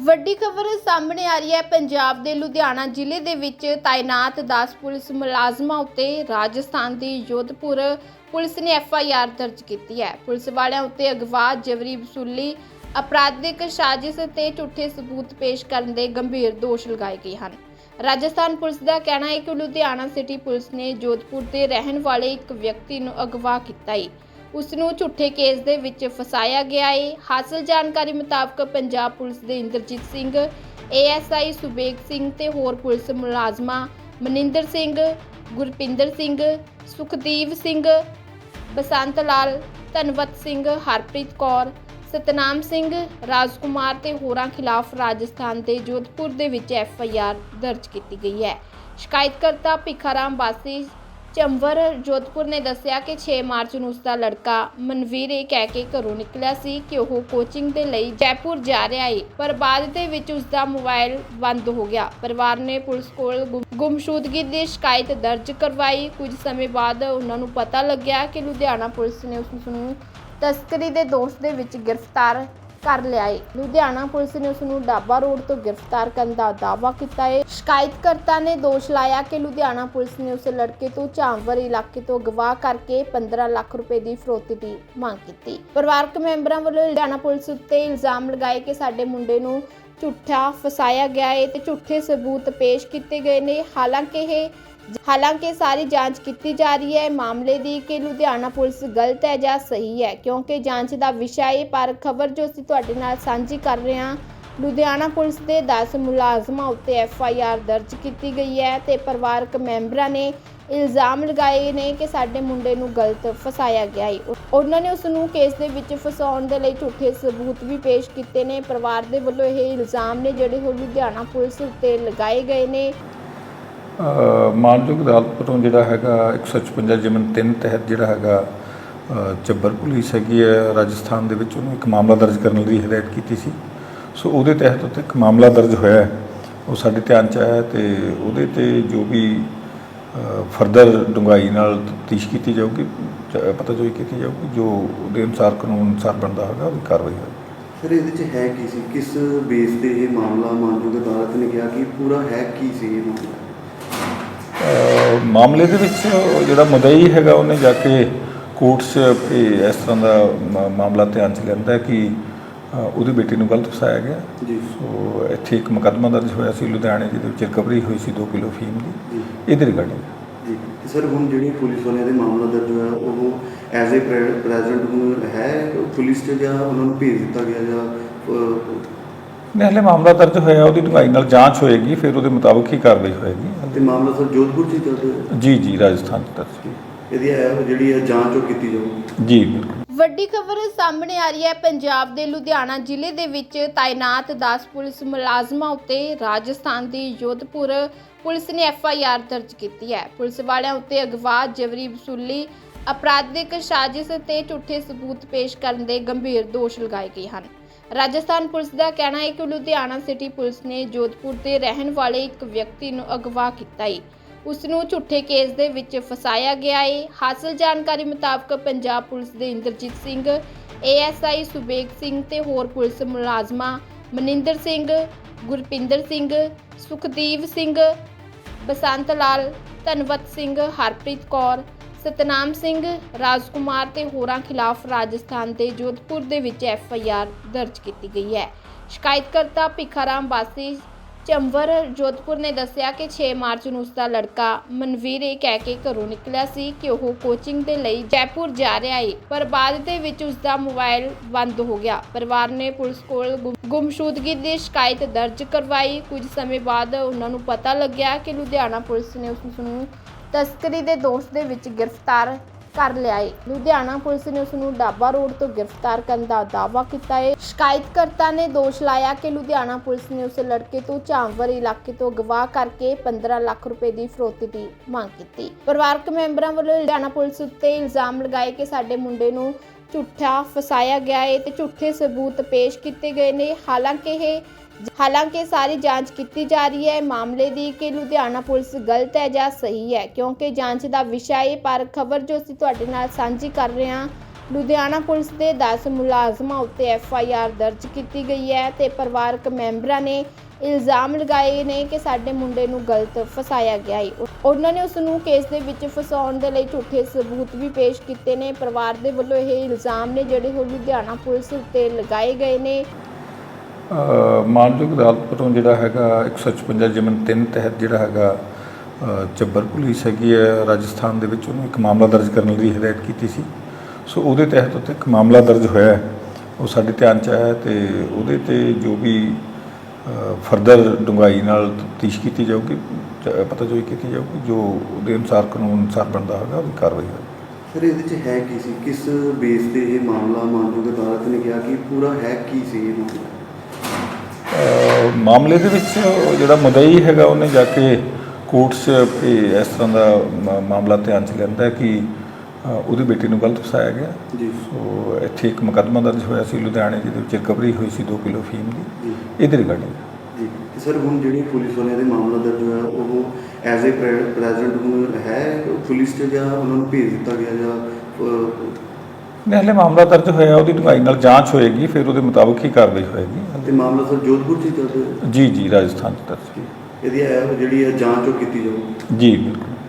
ਵੱਡੀ ਖਬਰ ਸਾਹਮਣੇ ਆ ਰਹੀ ਹੈ। ਪੰਜਾਬ ਦੇ ਲੁਧਿਆਣਾ ਜ਼ਿਲ੍ਹੇ ਦੇ ਵਿੱਚ ਤਾਇਨਾਤ 10 ਪੁਲਿਸ ਮੁਲਾਜ਼ਮਾਂ ਉੱਤੇ ਰਾਜਸਥਾਨ ਦੀ ਜੋਧਪੁਰ ਪੁਲਿਸ ਨੇ ਐਫ ਆਈ ਆਰ ਦਰਜ ਕੀਤੀ ਹੈ। ਪੁਲਿਸ ਵਾਲਿਆਂ ਉੱਤੇ ਅਗਵਾ ਜਬਰੀ ਵਸੂਲੀ, ਅਪਰਾਧਿਕ ਸਾਜ਼ਿਸ਼ ਤੇ ਝੂਠੇ ਸਬੂਤ ਪੇਸ਼ ਕਰਨ ਦੇ ਗੰਭੀਰ ਦੋਸ਼ ਲਗਾਏ ਗਏ ਹਨ। ਰਾਜਸਥਾਨ ਪੁਲਿਸ ਦਾ ਕਹਿਣਾ ਹੈ ਕਿ ਲੁਧਿਆਣਾ ਸਿਟੀ ਪੁਲਿਸ ਨੇ ਜੋਧਪੁਰ ਦੇ ਰਹਿਣ ਵਾਲੇ ਇੱਕ ਵਿਅਕਤੀ ਨੂੰ ਅਗਵਾ ਕੀਤਾ ਹੈ। ਉਸ ਨੂੰ ਝੂਠੇ ਕੇਸ ਦੇ ਵਿੱਚ ਫਸਾਇਆ ਗਿਆ ਹੈ ਹਾਸਲ ਜਾਣਕਾਰੀ ਮੁਤਾਬਕ ਪੰਜਾਬ ਪੁਲਿਸ ਦੇ ਇੰਦਰਜੀਤ ਸਿੰਘ, ਏਐਸਆਈ ਸੁਬੇਗ ਸਿੰਘ ਤੇ ਹੋਰ ਪੁਲਿਸ ਮੁਲਾਜ਼ਮਾਂ ਮਨਿੰਦਰ ਸਿੰਘ, ਗੁਰਪਿੰਦਰ ਸਿੰਘ, ਸੁਖਦੀਪ ਸਿੰਘ, ਬਸੰਤ ਲਾਲ, ਧਨਵਤ ਸਿੰਘ, ਹਰਪ੍ਰੀਤ ਕੌਰ, ਸਤਨਾਮ ਸਿੰਘ, ਰਾਜਕੁਮਾਰ ਤੇ ਹੋਰਾਂ ਖਿਲਾਫ ਰਾਜਸਥਾਨ ਦੇ ਜੋਧਪੁਰ ਦੇ ਵਿੱਚ ਐਫ ਆਈ ਆਰ ਦਰਜ ਕੀਤੀ ਗਈ ਹੈ। ਸ਼ਿਕਾਇਤਕਰਤਾ ਭਿਖਾਰਾਮ ਬਾਸੀ ਚੰਬਰ ਜੋਧਪੁਰ ਨੇ ਦੱਸਿਆ ਕਿ 6 ਮਾਰਚ ਨੂੰ ਉਸ ਦਾ ਲੜਕਾ ਮਨਵੀਰ ਇਹ ਕਹਿ ਕੇ ਘਰੋਂ ਨਿਕਲਿਆ ਸੀ ਕਿ ਉਹ ਕੋਚਿੰਗ ਦੇ ਲਈ ਜੈਪੁਰ ਜਾ ਰਿਹਾ ਹੈ ਪਰ ਬਾਅਦ ਦੇ ਵਿੱਚ ਉਸ ਦਾ ਮੋਬਾਈਲ ਬੰਦ ਹੋ ਗਿਆ। ਪਰਿਵਾਰ ਨੇ ਪੁਲਿਸ ਕੋਲ ਗੁੰਮ- ਗੁੰਮਸ਼ੁਦਗੀ ਦੀ ਸ਼ਿਕਾਇਤ ਦਰਜ ਕਰਵਾਈ। ਕੁਝ ਸਮੇਂ ਬਾਅਦ ਉਹਨਾਂ ਨੂੰ ਪਤਾ ਲੱਗਿਆ ਕਿ ਲੁਧਿਆਣਾ ਪੁਲਿਸ ਨੇ ਉਸ ਨੂੰ ਤਸਕਰੀ ਦੇ ਦੋਸ਼ ਦੇ ਵਿੱਚ ਗ੍ਰਿਫਤਾਰ ਕਰ ਲਿਆ ਹੈ ਲੁਧਿਆਣਾ ਪੁਲਿਸ ਨੇ ਉਸ ਨੂੰ ਡਾਬਾ ਰੋਡ ਤੋਂ ਗ੍ਰਿਫਤਾਰ ਕਰਨ ਦਾ ਦਾਅਵਾ ਕੀਤਾ ਹੈ ਸ਼ਿਕਾਇਤਕਰਤਾ ਨੇ ਦੋਸ਼ ਲਾਇਆ ਕਿ ਲੁਧਿਆਣਾ ਪੁਲਿਸ ਨੇ ਉਸ ਲੜਕੇ ਤੋਂ ਝਾਂਵਰ ਇਲਾਕੇ ਤੋਂ ਗਵਾਹ ਕਰਕੇ 15 ਲੱਖ ਰੁਪਏ ਦੀ ਫਰੋਤੀ ਦੀ ਮੰਗ ਕੀਤੀ। ਪਰਿਵਾਰਕ ਮੈਂਬਰਾਂ ਵੱਲੋਂ ਲੁਧਿਆਣਾ ਪੁਲਿਸ ਉੱਤੇ ਇਲਜ਼ਾਮ ਲਗਾਏ ਕਿ ਸਾਡੇ ਮੁੰਡੇ ਨੂੰ ਝੂਠਾ ਫਸਾਇਆ ਗਿਆ ਏ ਤੇ ਝੂਠੇ ਸਬੂਤ ਪੇਸ਼ ਕੀਤੇ ਗਏ ਨੇ। ਹਾਲਾਂਕਿ ਇਹ ਹਾਲਾਂਕਿ ਸਾਰੀ ਜਾਂਚ ਕੀਤੀ ਜਾ ਰਹੀ ਹੈ। ਮਾਮਲੇ ਦੀ ਕਿ ਲੁਧਿਆਣਾ ਪੁਲਿਸ ਗਲਤ ਹੈ ਜਾਂ ਸਹੀ ਹੈ, ਕਿਉਂਕਿ ਜਾਂਚ ਦਾ ਵਿਸ਼ਾ ਹੈ ਪਰ ਖਬਰ ਜੋ ਅਸੀਂ ਤੁਹਾਡੇ ਨਾਲ ਸਾਂਝੀ ਕਰ ਰਹੇ ਹਾਂ, ਲੁਧਿਆਣਾ ਪੁਲਿਸ ਦੇ 10 ਮੁਲਾਜ਼ਮਾਂ ਉੱਤੇ ਐਫ ਆਈ ਆਰ ਦਰਜ ਕੀਤੀ ਗਈ ਹੈ ਤੇ ਪਰਿਵਾਰਕ ਮੈਂਬਰਾਂ ਨੇ ਇਲਜ਼ਾਮ ਲਗਾਏ ਨੇ ਕਿ ਸਾਡੇ ਮੁੰਡੇ ਨੂੰ ਗਲਤ ਫਸਾਇਆ ਗਿਆ ਹੈ। ਉਹਨਾਂ ਨੇ ਉਸ ਨੂੰ ਕੇਸ ਦੇ ਵਿੱਚ ਫਸਾਉਣ ਦੇ ਲਈ ਝੂਠੇ ਸਬੂਤ ਵੀ ਪੇਸ਼ ਕੀਤੇ ਨੇ। ਪਰਿਵਾਰ ਦੇ ਵੱਲੋਂ ਇਹ ਇਲਜ਼ਾਮ ਨੇ ਜਿਹੜੇ ਉਹ ਲੁਧਿਆਣਾ ਪੁਲਿਸ ਉੱਤੇ ਲਗਾਏ ਗਏ ਨੇ। ਮਾਨਯੋਗ ਅਦਾਲਤ ਤੋਂ ਜਿਹੜਾ ਹੈਗਾ 156 ਜਮਨ 3 ਤਹਿਤ ਜਿਹੜਾ ਹੈਗਾ ਚੱਬਰ ਪੁਲਿਸ ਹੈਗੀ ਹੈ, ਰਾਜਸਥਾਨ ਦੇ ਵਿੱਚ ਉਹਨੂੰ ਇੱਕ ਮਾਮਲਾ ਦਰਜ ਕਰਨ ਲਈ ਹਦਾਇਤ ਕੀਤੀ ਸੀ। ਸੋ ਉਹਦੇ ਤਹਿਤ ਉੱਤੇ ਇੱਕ ਮਾਮਲਾ ਦਰਜ ਹੋਇਆ ਉਹ ਸਾਡੇ ਧਿਆਨ ਚ ਆਇਆ ਤੇ ਉਹਦੇ ਤੇ ਜੋ ਵੀ ਫਰਦਰ ਡੂੰਘਾਈ ਨਾਲ ਤਫਤੀਸ਼ ਕੀਤੀ ਜਾਊਗੀ ਪਤਾ ਜੋਈ ਕੀਤੀ ਜਾਊਗੀ, ਜੋ ਉਹਦੇ ਅਨੁਸਾਰ ਕਾਨੂੰਨ ਅਨੁਸਾਰ ਬਣਦਾ ਹੋਗਾ, ਉਹਦੀ ਕਾਰਵਾਈ ਹੋਵੇਗੀ ਸਰ, ਇਹਦੇ ਚ ਹੈ ਕੀ ਸੀ? ਕਿਸ ਬੇਸ ਤੇ ਇਹ ਮਾਮਲਾ ਮਾਨਯੋਗ ਅਦਾਲਤ ਨੇ ਕਿਹਾ ਕਿ ਪੂਰਾ ਹੈ ਕੀ ਸੀ ਇਹ ਮਾਮਲਾ? ਮਾਮਲੇ ਦੇ ਵਿੱਚ ਜਿਹੜਾ ਮੁਦਈ ਹੈਗਾ ਉਹਨੇ ਜਾ ਕੇ ਕੋਰਟ 'ਚ ਇਹ ਇਸ ਤਰ੍ਹਾਂ ਦਾ ਮਾ- ਮਾਮਲਾ ਧਿਆਨ 'ਚ ਲੈਂਦਾ ਕਿ ਉਹਦੀ ਬੇਟੀ ਨੂੰ ਗਲਤ ਫਸਾਇਆ ਗਿਆ। ਜੀ। ਸੋ ਇੱਥੇ ਇੱਕ ਮੁਕੱਦਮਾ ਦਰਜ ਹੋਇਆ ਸੀ ਲੁਧਿਆਣੇ ਜਿਹਦੇ ਵਿੱਚ ਰਿਕਵਰੀ ਹੋਈ ਸੀ 2 ਕਿਲੋ ਫੀਮ ਦੀ। ਇਹਦੇ ਰਿਗਾਰਡਿੰਗ। ਜੀ। ਤੇ ਸਰ ਹੁਣ ਜਿਹੜੀ ਪੁਲਿਸ ਵਾਲਿਆਂ ਦੇ ਮਾਮਲਾ ਦਰਜ ਹੋਇਆ ਉਹ ਐਜ਼ ਅ ਪ੍ਰੈਜ਼ੈਂਟ ਹੁਣ ਹੈ ਪੁਲਿਸ 'ਚ ਜਾਂ ਉਹਨਾਂ ਨੂੰ ਭੇਜ ਦਿੱਤਾ ਗਿਆ ਜਾਂ ਅਹ, ਨੇ ਹਲੇ ਮਾਮਲਾ ਦਰਜ ਹੋਇਆ ਉਹਦੀ ਡੂੰਘਾਈ ਨਾਲ ਜਾਂਚ ਹੋਏਗੀ ਫਿਰ ਉਹਦੇ ਮੁਤਾਬਕ ਹੀ ਕਾਰਵਾਈ ਹੋਏਗੀ। ਤੇ ਮਾਮਲਾ ਸਰ ਜੋਧਪੁਰ ਚੱਲ ਰਿਹਾ ਜੀ ਜੀ ਰਾਜਸਥਾਨ 'ਚ ਦਰਜ। ਇਹਦੀ ਇਹ ਜਿਹੜੀ ਹੈ ਜਾਂਚ ਉਹ ਕੀਤੀ ਜਾਊਗੀ। ਜੀ ਬਿਲਕੁਲ। ਵੱਡੀ ਖਬਰ ਸਾਹਮਣੇ ਆ ਰਹੀ ਹੈ ਪੰਜਾਬ ਦੇ ਲੁਧਿਆਣਾ ਜ਼ਿਲ੍ਹੇ ਦੇ ਵਿੱਚ ਤਾਇਨਾਤ 10 ਪੁਲਿਸ ਮੁਲਾਜ਼ਮਾਂ ਉੱਤੇ ਰਾਜਸਥਾਨ ਦੀ ਜੋਧਪੁਰ ਪੁਲਿਸ ਨੇ ਐਫ ਆਈ ਆਰ ਦਰਜ ਕੀਤੀ ਹੈ। ਪੁਲਿਸ ਵਾਲਿਆਂ ਉੱਤੇ ਅਗਵਾ ਜਬਰੀ ਵਸੂਲੀ ਅਪਰਾਧਿਕ ਸਾਜ਼ਿਸ਼ ਤੇ ਝੂਠੇ ਸਬੂਤ ਪੇਸ਼ ਕਰਨ ਦੇ ਗੰਭੀਰ ਦੋਸ਼ ਲਗਾਏ ਗਏ ਹਨ। ਰਾਜਸਥਾਨ ਪੁਲਿਸ ਦਾ ਕਹਿਣਾ ਹੈ ਕਿ ਲੁਧਿਆਣਾ ਸਿਟੀ ਪੁਲਿਸ ਨੇ ਜੋਧਪੁਰ ਦੇ ਰਹਿਣ ਵਾਲੇ ਇੱਕ ਵਿਅਕਤੀ ਨੂੰ ਅਗਵਾ ਕੀਤਾ ਹੈ। ਉਸ ਨੂੰ ਝੂਠੇ ਕੇਸ ਦੇ ਵਿੱਚ ਫਸਾਇਆ ਗਿਆ ਹੈ। ਹਾਸਲ ਜਾਣਕਾਰੀ ਮੁਤਾਬਕ ਪੰਜਾਬ ਪੁਲਿਸ ਦੇ ਇੰਦਰਜੀਤ ਸਿੰਘ, ਏਐਸਆਈ ਸੁਬੇਗ ਸਿੰਘ ਤੇ ਹੋਰ ਪੁਲਿਸ ਮੁਲਾਜ਼ਮਾਂ ਮਨਿੰਦਰ ਸਿੰਘ, ਗੁਰਪਿੰਦਰ ਸਿੰਘ, ਸੁਖਦੀਪ ਸਿੰਘ, ਬਸੰਤ ਲਾਲ, ਧਨਵਤ ਸਿੰਘ, ਹਰਪ੍ਰੀਤ ਕੌਰ ਸਤਨਾਮ ਸਿੰਘ ਰਾਜਕੁਮਾਰ ਤੇ ਹੋਰਾਂ ਖਿਲਾਫ ਰਾਜਸਥਾਨ ਦੇ ਜੋਧਪੁਰ ਦੇ ਵਿੱਚ ਐਫ ਆਈ ਆਰ ਦਰਜ ਕੀਤੀ ਗਈ ਹੈ। ਸ਼ਿਕਾਇਤਕਰਤਾ ਭਿਖਾਰਾਮ ਬਾਸੀ ਚੰਬਰ ਜੋਧਪੁਰ ਨੇ ਦੱਸਿਆ ਕਿ 6 ਮਾਰਚ ਨੂੰ ਉਸ ਦਾ ਲੜਕਾ ਮਨਵੀਰ ਇਹ ਕਹਿ ਕੇ ਘਰੋਂ ਨਿਕਲਿਆ ਸੀ ਕਿ ਉਹ ਕੋਚਿੰਗ ਦੇ ਲਈ ਜੈਪੁਰ ਜਾ ਰਿਹਾ ਹੈ ਪਰ ਬਾਅਦ ਦੇ ਵਿੱਚ ਉਸ ਦਾ ਮੋਬਾਈਲ ਬੰਦ ਹੋ ਗਿਆ। ਪਰਿਵਾਰ ਨੇ ਪੁਲਿਸ ਕੋਲ ਗੁੰਮ- ਗੁੰਮਸ਼ੁਦਗੀ ਦੀ ਸ਼ਿਕਾਇਤ ਦਰਜ ਕਰਵਾਈ। ਕੁਝ ਸਮੇਂ ਬਾਅਦ ਉਹਨਾਂ ਨੂੰ ਪਤਾ ਲੱਗਿਆ ਕਿ ਲੁਧਿਆਣਾ ਪੁਲਿਸ ਨੇ ਉਸ ਨੂੰ ਤਸਕਰੀ ਦੇ ਦੋਸ਼ ਦੇ ਵਿੱਚ ਗ੍ਰਿਫਤਾਰ ਕਰ ਲਿਆ ਹੈ ਲੁਧਿਆਣਾ ਪੁਲਿਸ ਨੇ ਉਸ ਨੂੰ ਡਾਬਾ ਰੋਡ ਤੋਂ ਗ੍ਰਿਫਤਾਰ ਕਰਨ ਦਾ ਦਾਅਵਾ ਕੀਤਾ ਹੈ ਸ਼ਿਕਾਇਤਕਰਤਾ ਨੇ ਦੋਸ਼ ਲਾਇਆ ਕਿ ਲੁਧਿਆਣਾ ਪੁਲਿਸ ਨੇ ਉਸ ਲੜਕੇ ਤੋਂ ਝਾਂਵਰ ਇਲਾਕੇ ਤੋਂ ਗਵਾਹ ਕਰਕੇ 15 ਲੱਖ ਰੁਪਏ ਦੀ ਫਰੋਤੀ ਦੀ ਮੰਗ ਕੀਤੀ। ਪਰਿਵਾਰਕ ਮੈਂਬਰਾਂ ਵੱਲੋਂ ਲੁਧਿਆਣਾ ਪੁਲਿਸ ਉੱਤੇ ਇਲਜ਼ਾਮ ਲਗਾਏ ਕਿ ਸਾਡੇ ਮੁੰਡੇ ਨੂੰ ਝੂਠਾ ਫਸਾਇਆ ਗਿਆ ਏ ਤੇ ਝੂਠੇ ਸਬੂਤ ਪੇਸ਼ ਕੀਤੇ ਗਏ ਨੇ। ਹਾਲਾਂਕਿ ਇਹ ਹਾਲਾਂਕਿ ਸਾਰੀ ਜਾਂਚ ਕੀਤੀ ਜਾ ਰਹੀ ਹੈ। ਮਾਮਲੇ ਦੀ ਕਿ ਲੁਧਿਆਣਾ ਪੁਲਿਸ ਗਲਤ ਹੈ ਜਾਂ ਸਹੀ ਹੈ, ਕਿਉਂਕਿ ਜਾਂਚ ਦਾ ਵਿਸ਼ਾ ਹੈ ਪਰ ਖਬਰ ਜੋ ਅਸੀਂ ਤੁਹਾਡੇ ਨਾਲ ਸਾਂਝੀ ਕਰ ਰਹੇ ਹਾਂ, ਲੁਧਿਆਣਾ ਪੁਲਿਸ ਦੇ 10 ਮੁਲਾਜ਼ਮਾਂ ਉੱਤੇ ਐਫ ਆਈ ਆਰ ਦਰਜ ਕੀਤੀ ਗਈ ਹੈ ਤੇ ਪਰਿਵਾਰਕ ਮੈਂਬਰਾਂ ਨੇ ਇਲਜ਼ਾਮ ਲਗਾਏ ਨੇ ਕਿ ਸਾਡੇ ਮੁੰਡੇ ਨੂੰ ਗਲਤ ਫਸਾਇਆ ਗਿਆ ਹੈ। ਉਹਨਾਂ ਨੇ ਉਸ ਨੂੰ ਕੇਸ ਦੇ ਵਿੱਚ ਫਸਾਉਣ ਦੇ ਲਈ ਝੂਠੇ ਸਬੂਤ ਵੀ ਪੇਸ਼ ਕੀਤੇ ਨੇ। ਪਰਿਵਾਰ ਦੇ ਵੱਲੋਂ ਇਹ ਇਲਜ਼ਾਮ ਨੇ ਜਿਹੜੇ ਉਹ ਲੁਧਿਆਣਾ ਪੁਲਿਸ ਉੱਤੇ ਲਗਾਏ ਗਏ ਨੇ। ਮਾਨਯੋਗ ਅਦਾਲਤ ਤੋਂ ਜਿਹੜਾ ਹੈਗਾ 156 ਜਮਨ 3 ਤਹਿਤ ਜਿਹੜਾ ਹੈਗਾ ਚੱਬਰ ਪੁਲਿਸ ਹੈਗੀ ਹੈ, ਰਾਜਸਥਾਨ ਦੇ ਵਿੱਚ ਉਹਨੂੰ ਇੱਕ ਮਾਮਲਾ ਦਰਜ ਕਰਨ ਲਈ ਹਦਾਇਤ ਕੀਤੀ ਸੀ। ਸੋ ਉਹਦੇ ਤਹਿਤ ਉੱਤੇ ਇੱਕ ਮਾਮਲਾ ਦਰਜ ਹੋਇਆ ਉਹ ਸਾਡੇ ਧਿਆਨ ਚ ਆਇਆ ਤੇ ਉਹਦੇ ਤੇ ਜੋ ਵੀ ਫਰਦਰ ਡੂੰਘਾਈ ਨਾਲ ਤਫਤੀਸ਼ ਕੀਤੀ ਜਾਊਗੀ ਪਤਾ ਜੋਈ ਕੀਤੀ ਜਾਊਗੀ, ਜੋ ਉਹਦੇ ਅਨੁਸਾਰ ਕਾਨੂੰਨ ਅਨੁਸਾਰ ਬਣਦਾ ਹੈਗਾ ਉਹਦੀ ਕਾਰਵਾਈ ਹੋਵੇਗੀ ਸਰ, ਇਹਦੇ ਚ ਹੈ ਕੀ ਸੀ? ਕਿਸ ਬੇਸ ਤੇ ਇਹ ਮਾਮਲਾ ਮਾਨਯੋਗ ਅਦਾਲਤ ਨੇ ਕਿਹਾ ਕਿ ਪੂਰਾ ਹੈ ਕੀ ਸੀ ਇਹ ਮਾਮਲਾ? ਮਾਮਲੇ ਦੇ ਵਿੱਚ ਜਿਹੜਾ ਮੁਦਈ ਹੈਗਾ ਉਹਨੇ ਜਾ ਕੇ ਕੋਰਟ 'ਚ ਇਸ ਤਰ੍ਹਾਂ ਦਾ ਮਾਮਲਾ ਧਿਆਨ 'ਚ ਲੈਂਦਾ ਕਿ ਉਹਦੀ ਬੇਟੀ ਨੂੰ ਗਲਤ ਫਸਾਇਆ ਗਿਆ। ਜੀ। ਸੋ ਇੱਥੇ ਇੱਕ ਮੁਕੱਦਮਾ ਦਰਜ ਹੋਇਆ ਸੀ ਲੁਧਿਆਣੇ ਜਿਹਦੇ ਵਿੱਚ ਰਿਕਵਰੀ ਹੋਈ ਸੀ 2 ਕਿਲੋ ਫੀਮ ਦੀ। ਇਹਦੇ ਰਿਗਾਰਡਿੰਗ। ਜੀ। ਤੇ ਸਰ ਹੁਣ ਜਿਹੜੀ ਪੁਲਿਸ ਵਾਲਿਆਂ ਦੇ ਮਾਮਲਾ ਦਰਜ ਹੋਇਆ ਉਹ ਐਜ਼ ਅ ਪ੍ਰੈਜ਼ੈਂਟ ਹੁਣ ਹੈ ਪੁਲਿਸ ਤੇ ਜਾਂ ਉਹਨਾਂ ਨੂੰ ਭੇਜ ਦਿੱਤਾ ਗਿਆ ਜਾਂ ਨੇ ਹਲੇ ਮਾਮਲਾ ਦਰਜ ਹੋਇਆ ਉਹਦੀ ਡੂੰਘਾਈ ਨਾਲ ਜਾਂਚ ਹੋਏਗੀ ਫਿਰ ਉਹਦੇ ਮੁਤਾਬਕ ਹੀ ਕਾਰਵਾਈ ਹੋਏਗੀ। ਤੇ ਮਾਮਲਾ ਸਰ ਜੋਧਪੁਰ ਚ ਹੀ ਜੀ ਜੀ ਰਾਜਸਥਾਨ 'ਚ ਦਰਜ। ਇਹਦੀ ਇਹ ਜਿਹੜੀ ਹੈ ਜਾਂਚ ਉਹ ਕੀਤੀ ਜਾਊਗੀ? ਜੀ ਬਿਲਕੁਲ।